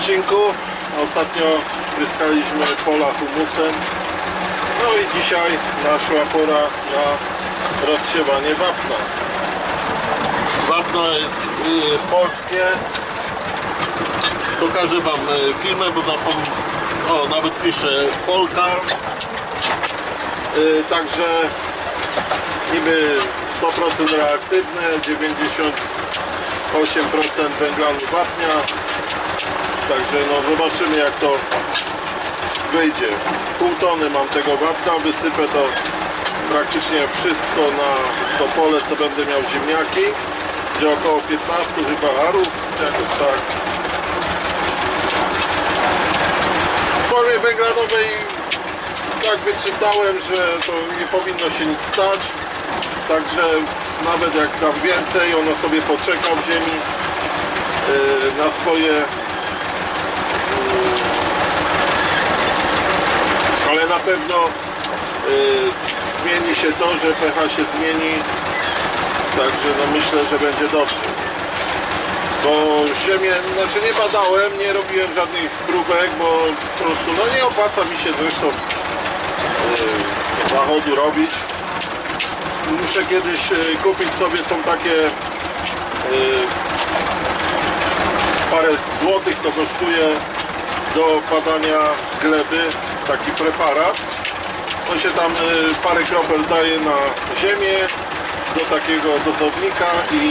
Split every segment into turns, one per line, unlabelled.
odcinku. Ostatnio pryskaliśmy pola humusem. No i dzisiaj naszła pora na rozsiewanie wapna. Wapno jest y, polskie. Pokażę Wam y, filmę, bo. O, nawet pisze Polka. Y, także niby 100% reaktywne, 98% węglanu wapnia. Także no zobaczymy jak to wyjdzie. Pół tony mam tego wapna, wysypę to praktycznie wszystko na to pole, co będę miał ziemniaki. Gdzie około 15 chyba arów, jakoś tak. W formie węglanowej tak wyczytałem, że to nie powinno się nic stać. Także nawet jak dam więcej, ono sobie poczeka w ziemi yy, na swoje ale na pewno yy, zmieni się to, że pH się zmieni. Także no myślę, że będzie dobrze. Bo ziemię, znaczy nie badałem, nie robiłem żadnych próbek, bo po prostu no nie opłaca mi się zresztą yy, zachodu robić. Muszę kiedyś e, kupić sobie są takie e, parę złotych to kosztuje do badania gleby taki preparat. On się tam e, parę kropel daje na ziemię do takiego dozownika i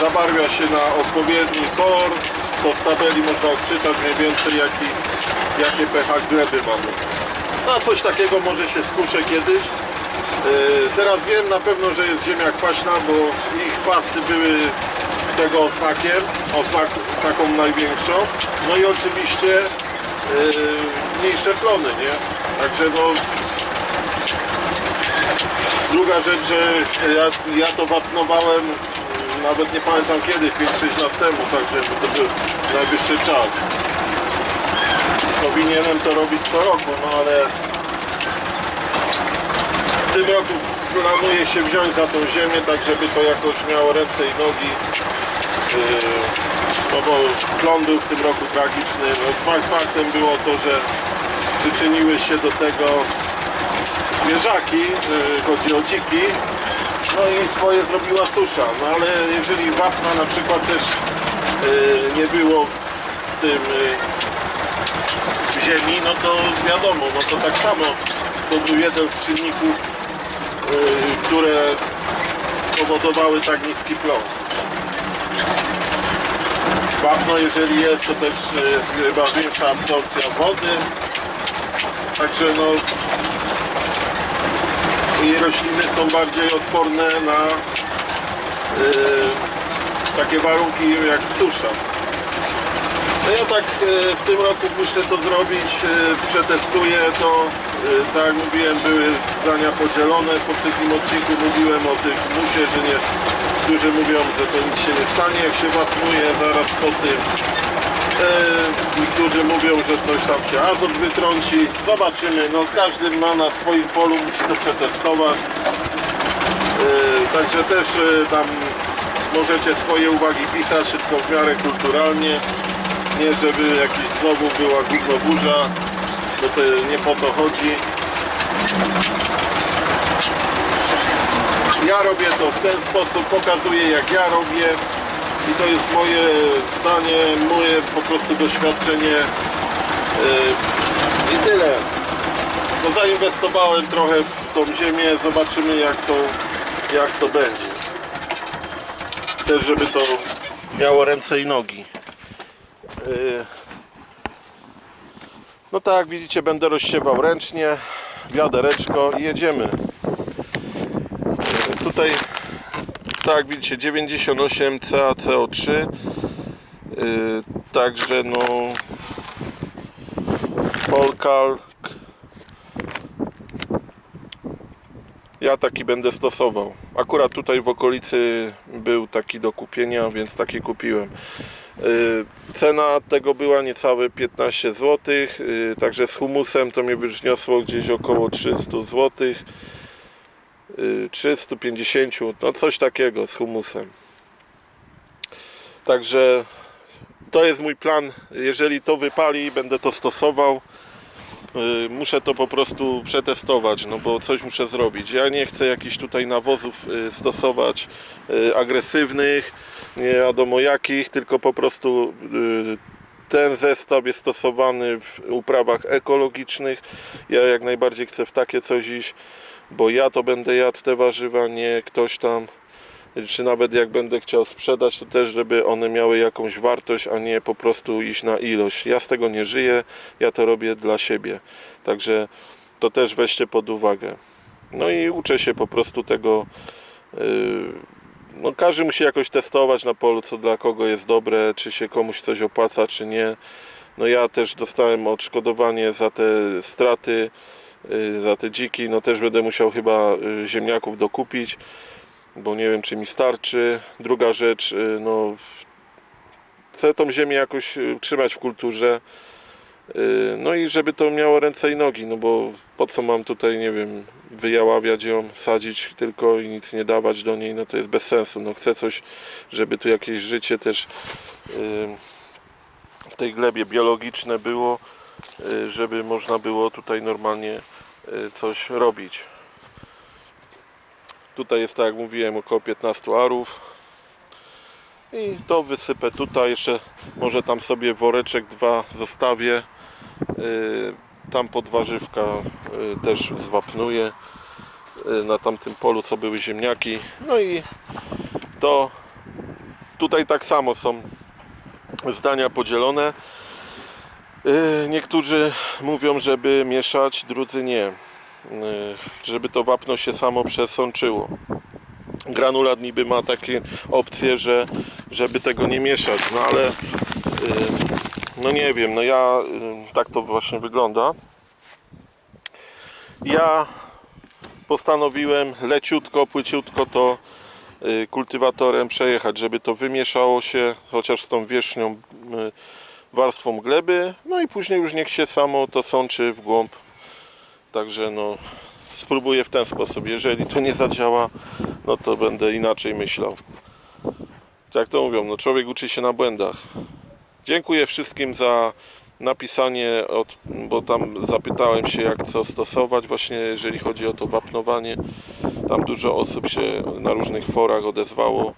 zabarwia się na odpowiedni kolor. To z tabeli można odczytać mniej więcej jaki, jakie pH gleby mamy. Na coś takiego może się skuszę kiedyś. Yy, Teraz wiem na pewno, że jest ziemia kwaśna, bo ich chwasty były tego oznakiem, oznak taką największą. No i oczywiście mniejsze plony, nie? Także no druga rzecz, że ja, ja to wapnowałem yy, nawet nie pamiętam kiedy, 5-6 lat temu, także to był najwyższy czas. Powinienem to robić co roku, no ale w tym roku planuje się wziąć za tą ziemię, tak żeby to jakoś miało ręce i nogi. Yy, No bo w tym roku tragiczny. No, fakt faktem było to, że przyczyniły się do tego zwierzaki, yy, chodzi o dziki. No i swoje zrobiła susza. No ale jeżeli wapna na przykład też yy, nie było w tym yy, w ziemi, no to wiadomo, no to tak samo to był jeden z czynników y, które spowodowały tak niski plon. Wapno jeżeli jest, to też y, chyba większa absorpcja wody. Także no i rośliny są bardziej odporne na y, takie warunki jak susza. No ja tak e, w tym roku myślę to zrobić, przetestuję to. Tak jak mówiłem, były zdania podzielone. W poprzednim odcinku mówiłem o tych musie, że nie, którzy mówią, że to nic się nie stanie, jak się wapnuje zaraz po tym. E, Niektórzy mówią, że coś tam się azot wytrąci. Zobaczymy, no każdy ma na swoim polu, musi to przetestować. E, Także też e, tam możecie swoje uwagi pisać, tylko w miarę kulturalnie. Nie żeby jakiś znowu była gówno burza, bo to nie po to chodzi. Ja robię to w ten sposób, pokazuję jak ja robię i to jest moje zdanie, moje po prostu doświadczenie Yy, i tyle. No zainwestowałem trochę w tą ziemię, zobaczymy jak to, jak to będzie. Chcę, żeby to miało ręce i nogi. Yy, No tak widzicie będę rozsiewał ręcznie wiadereczko i jedziemy. Yy, tutaj tak widzicie 98 CaCO3 yy, także no Polkalk. Ja taki będę stosował. Akurat tutaj w okolicy był taki do kupienia więc taki kupiłem Cena tego była niecałe 15 zł, yy, także z humusem to mnie wyniosło gdzieś około 300 zł. Yy, 350, no coś takiego z humusem. Także to jest mój plan. Jeżeli to wypali, będę to stosował. Y, Muszę to po prostu przetestować, no bo coś muszę zrobić. Ja nie chcę jakichś tutaj nawozów y, stosować y, agresywnych, nie wiadomo jakich, tylko po prostu y, ten zestaw jest stosowany w uprawach ekologicznych. Ja jak najbardziej chcę w takie coś iść, bo ja to będę jadł te warzywa, nie ktoś tam czy nawet jak będę chciał sprzedać, to też, żeby one miały jakąś wartość, a nie po prostu iść na ilość. Ja z tego nie żyję, ja to robię dla siebie. Także to też weźcie pod uwagę. No i uczę się po prostu tego. yy, No każdy musi jakoś testować na polu, co dla kogo jest dobre, czy się komuś coś opłaca, czy nie. No ja też dostałem odszkodowanie za te straty, yy, za te dziki. No też będę musiał chyba yy, ziemniaków dokupić bo nie wiem czy mi starczy. Druga rzecz, y, no chcę tą ziemię jakoś y, trzymać w kulturze. Y, No i żeby to miało ręce i nogi, no bo po co mam tutaj, nie wiem, wyjaławiać ją, sadzić tylko i nic nie dawać do niej, no to jest bez sensu. No chcę coś, żeby tu jakieś życie też w tej glebie biologiczne było, żeby można było tutaj normalnie coś robić. Tutaj jest, tak jak mówiłem, około 15 arów. I to wysypę tutaj. Jeszcze może tam sobie woreczek dwa zostawię. Yy, Tam pod warzywka yy, też zwapnuję. Yy, Na tamtym polu, co były ziemniaki. No i to tutaj tak samo są zdania podzielone. Niektórzy mówią, żeby mieszać, drudzy nie. Żeby to wapno się samo przesączyło. Granulat niby ma takie opcje, że żeby tego nie mieszać, no ale yy, no nie wiem, no ja yy, tak to właśnie wygląda. Ja postanowiłem leciutko, płyciutko to yy, kultywatorem przejechać, żeby to wymieszało się chociaż z tą wierzchnią warstwą gleby, no i później już niech się samo to sączy w głąb Także no spróbuję w ten sposób. Jeżeli to nie zadziała, no to będę inaczej myślał. Jak to mówią, no człowiek uczy się na błędach. Dziękuję wszystkim za napisanie, od, bo tam zapytałem się jak co stosować właśnie jeżeli chodzi o to wapnowanie. Tam dużo osób się na różnych forach odezwało.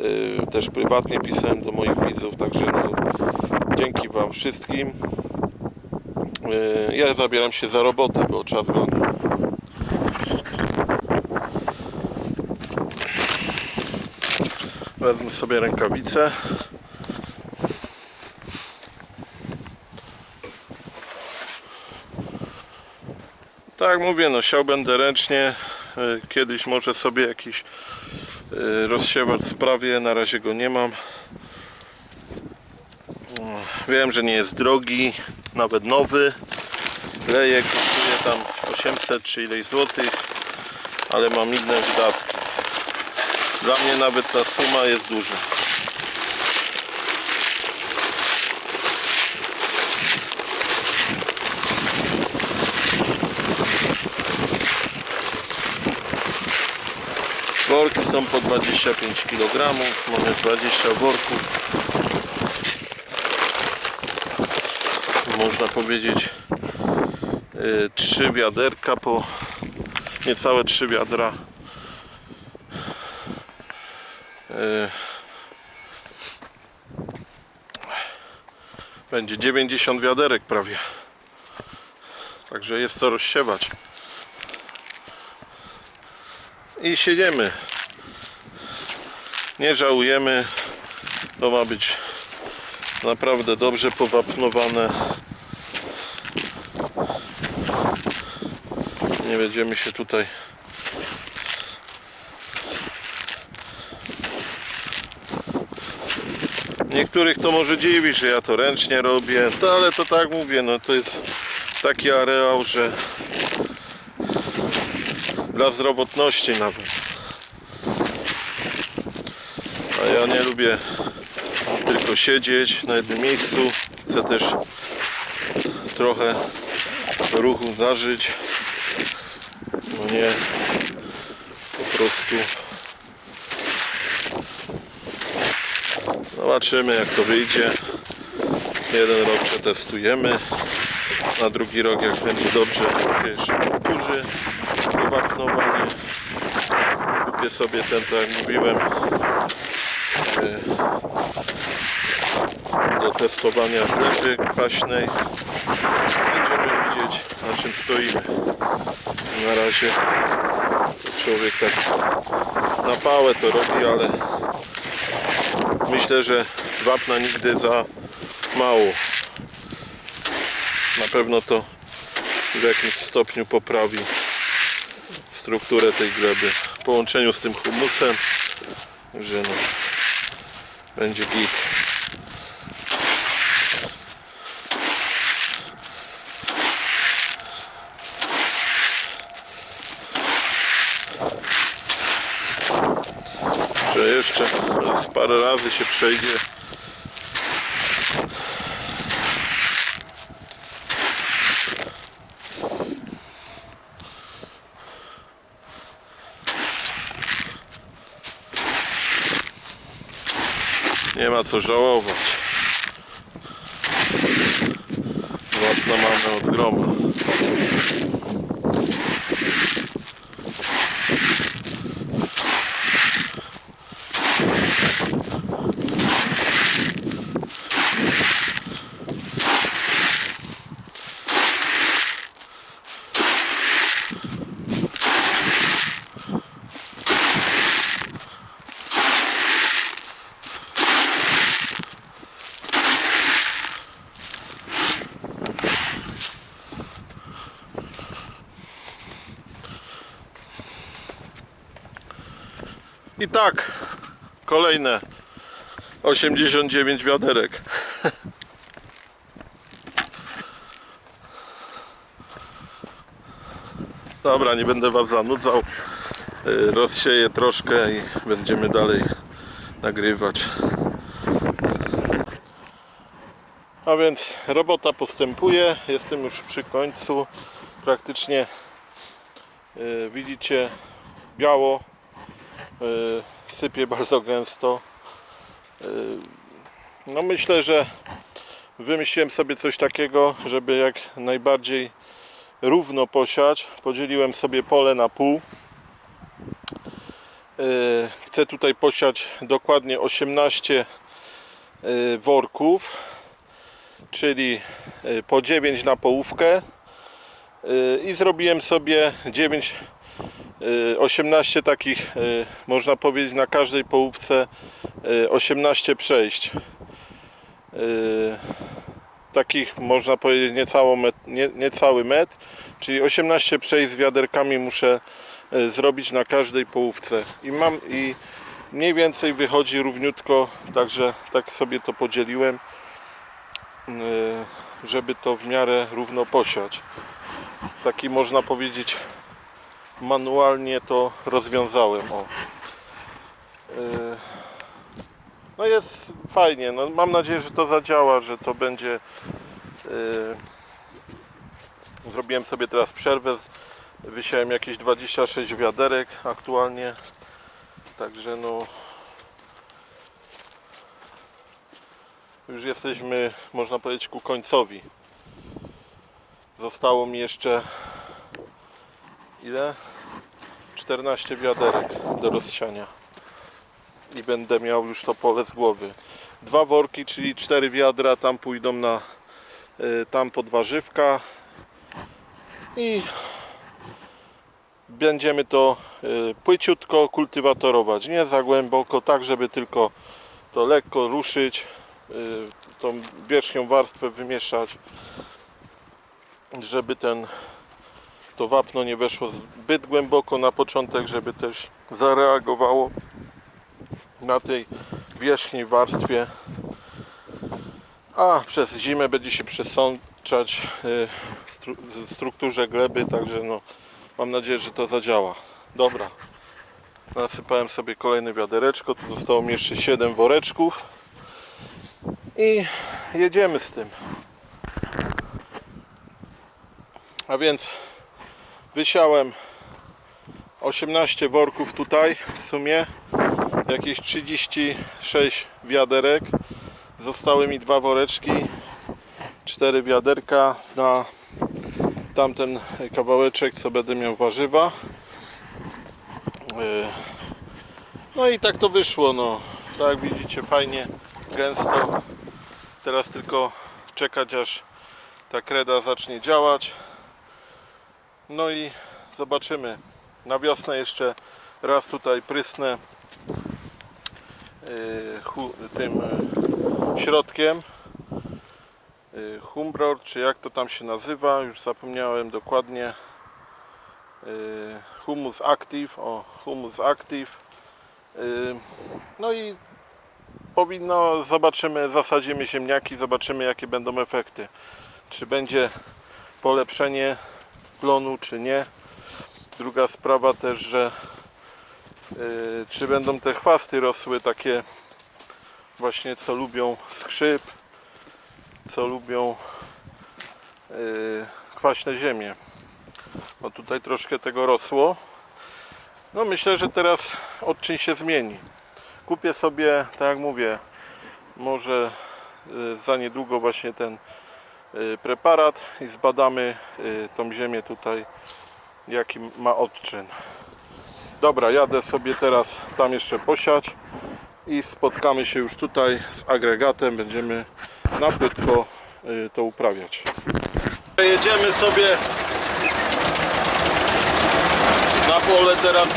Yy, Też prywatnie pisałem do moich widzów, także no, dzięki Wam wszystkim. Yy, Ja zabieram się za robotę, bo czas goni. Wezmę sobie rękawice. Tak mówię, no siał będę ręcznie. Yy, Kiedyś może sobie jakiś yy, rozsiewacz sprawię, na razie go nie mam. Wiem, że nie jest drogi, nawet nowy. Lejek kosztuje tam 800 czy ileś złotych, ale mam inne wydatki. Dla mnie nawet ta suma jest duża. Worki są po 25 kg, mamy 20 worków. można powiedzieć y, trzy wiaderka po niecałe trzy wiadra Y, będzie 90 wiaderek prawie. Także jest co rozsiewać. I siedziemy nie żałujemy. To ma być naprawdę dobrze powapnowane. Nie będziemy się tutaj niektórych to może dziwi, że ja to ręcznie robię. To, ale to tak mówię, no to jest taki areał, że dla zdrowotności nawet. A ja nie lubię tylko siedzieć na jednym miejscu. Chcę też trochę ruchu zażyć no nie po prostu zobaczymy jak to wyjdzie Jeden rok przetestujemy. Na drugi rok, jak będzie dobrze, jeszcze powtórzy wapnowanie. Kupię sobie ten, tak jak mówiłem, e, do testowania gleby kwaśnej. Będziemy widzieć, na czym stoimy. Na razie człowiek tak na pałę to robi, ale myślę, że wapna nigdy za mało. Na pewno to w jakimś stopniu poprawi strukturę tej gleby w połączeniu z tym humusem, że no, będzie git. Że jeszcze z razy się przejdzie. Nie ma co żałować. Wapna mamy od groma. I tak, kolejne 89 wiaderek. Dobra, nie będę Was zanudzał. Y, Rozsieję troszkę i będziemy dalej nagrywać. A więc robota postępuje. Jestem już przy końcu. Praktycznie y, widzicie biało sypie bardzo gęsto. Y, No myślę, że wymyśliłem sobie coś takiego, żeby jak najbardziej równo posiać. Podzieliłem sobie pole na pół. Y, Chcę tutaj posiać dokładnie 18 y, worków, czyli po 9 na połówkę. I zrobiłem sobie 9 Y, 18 takich, y, można powiedzieć, na każdej połówce y, 18 przejść. Y, Takich, można powiedzieć, niecało met, nie, niecały metr, czyli 18 przejść z wiaderkami muszę zrobić na każdej połówce. I mam i mniej więcej wychodzi równiutko, także tak sobie to podzieliłem, żeby to w miarę równo posiać. Taki można powiedzieć manualnie to rozwiązałem. O. Yy, No jest fajnie. No mam nadzieję, że to zadziała, że to będzie. yy, Zrobiłem sobie teraz przerwę. Wysiałem jakieś 26 wiaderek aktualnie. Także no. Już jesteśmy, można powiedzieć, ku końcowi. Zostało mi jeszcze ile? 14 wiaderek do rozsiania. I będę miał już to pole z głowy. Dwa worki, czyli cztery wiadra tam pójdą na y, tam pod warzywka i będziemy to y, płyciutko kultywatorować. Nie za głęboko, tak żeby tylko to lekko ruszyć y, tą wierzchnią warstwę wymieszać żeby ten to wapno nie weszło zbyt głęboko na początek, żeby też zareagowało na tej wierzchniej warstwie. A przez zimę będzie się przesączać y, w stru w strukturze gleby, także no, mam nadzieję, że to zadziała. Dobra. Nasypałem sobie kolejne wiadereczko, tu zostało mi jeszcze 7 woreczków i jedziemy z tym. A więc Wysiałem 18 worków tutaj w sumie, jakieś 36 wiaderek. Zostały mi dwa woreczki cztery wiaderka na tamten kawałeczek, co będę miał warzywa. Yy, No i tak to wyszło, no. Tak jak widzicie, fajnie, gęsto. Teraz tylko czekać, aż ta kreda zacznie działać. No i zobaczymy. Na wiosnę jeszcze raz tutaj prysnę hu- tym yy, środkiem. Yy, Humbror, czy jak to tam się nazywa, już zapomniałem dokładnie. Humus Active, o Humus Active. No i powinno, zobaczymy, zasadzimy ziemniaki, zobaczymy jakie będą efekty. Czy będzie polepszenie plonu, czy nie. Druga sprawa też, że yy, czy będą te chwasty rosły takie właśnie co lubią skrzyp, co lubią yy, kwaśne ziemie. Bo tutaj troszkę tego rosło. No myślę, że teraz odczyn się zmieni. Kupię sobie, tak jak mówię, może y, za niedługo właśnie ten y, preparat i zbadamy y, tą ziemię tutaj, jaki ma odczyn. Dobra, jadę sobie teraz tam jeszcze posiać i spotkamy się już tutaj z agregatem. Będziemy na płytko y, to uprawiać. Jedziemy sobie na pole teraz y,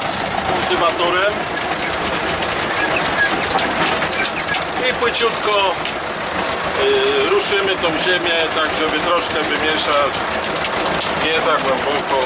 z kultywatorem i płyciutko y, ruszymy tą ziemię, tak żeby troszkę wymieszać, nie za głęboko.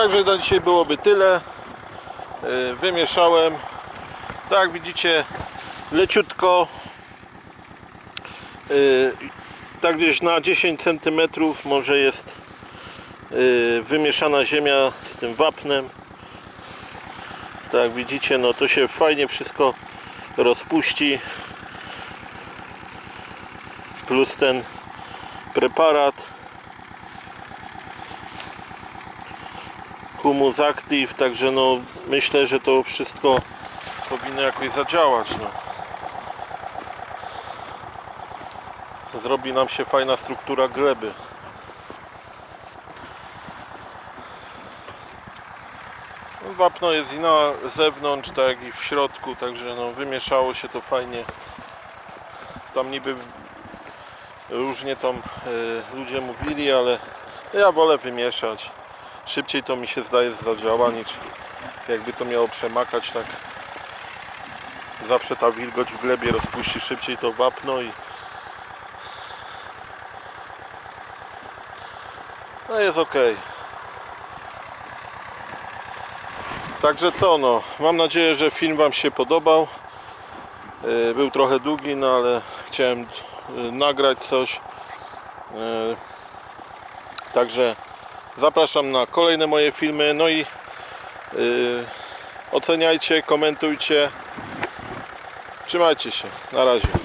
Także na dzisiaj byłoby tyle. Yy, Wymieszałem. Tak jak widzicie, leciutko. Yy, Tak gdzieś na 10 cm może jest yy, wymieszana ziemia z tym wapnem. Tak jak widzicie, no to się fajnie wszystko rozpuści. Plus ten preparat. Humus Active, także no myślę, że to wszystko powinno jakoś zadziałać. No. Zrobi nam się fajna struktura gleby. No, Wapno jest i na zewnątrz, tak jak i w środku, także no, wymieszało się to fajnie. Tam niby różnie tam e, ludzie mówili, ale ja wolę wymieszać. Szybciej to mi się zdaje zadziała niż jakby to miało przemakać tak. Zawsze ta wilgoć w glebie rozpuści szybciej to wapno i no jest ok. Także co no, mam nadzieję, że film Wam się podobał. E, Był trochę długi, no ale chciałem e, nagrać coś. E, Także zapraszam na kolejne moje filmy. No i yy, oceniajcie, komentujcie. Trzymajcie się. Na razie.